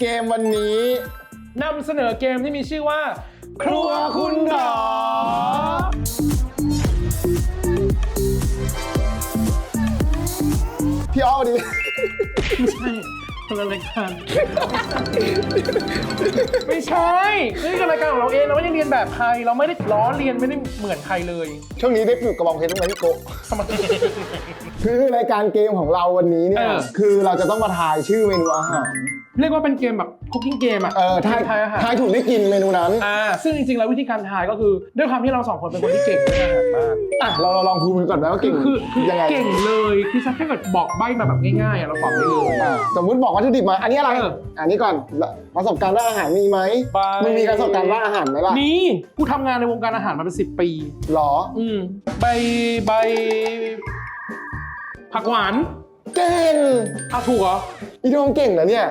เกมวันนี้นำเสนอเกมที่มีชื่อว่า ครัวคุณหรอพี่อ้อดิไม่ใช่คนละรายการไม่ใช่นี่คือรายการของเราเองเราไม่ได้เรียนแบบใครเราไม่ได้ล้อเรียนไม่ได้เหมือนใครเลยช่วงนี้ได้ปลูกกระบองเพชรบ้างไหมพี่โกะ ทำไม คือรายการเกมของเราวันนี้เนี่ย เออ คือเราจะต้องมาทายชื่อเมนูอาหาร เรียกว่าเป็นเกมแบบคุกกิ้งเกมอะเออทายทายอาหารทายถูกได้กินเมนูนั้น อ่าซึ่งจริงๆแล้ววิธีการทายก็คือด้วยความที่เราสองคนเป็นคนที่เก่งเรื่องอาหารมากอะเราเราลองพูดกันก่อนไหมว่าคืเก่องคือคือยังไงเก่งเลยคือถ้าเกิดบอกใบ้มาแบบง่ายๆอะเราตอบได้เลย อะสมมุติบอกวัตถุดิบมา อันนี้อะไร เอออันนี้ก่อนประสบการณ์ด้านอาหารมีไหมไป มึงมีประสบการณ์ด้านอาหารไหมล่ะนี่กูทำงานในวงการอาหารมาเป็นสิบปี หรออืมใบใบผักหวานเก่งเอาถูกเหรอ อีโดงเก่งนะเนี่ย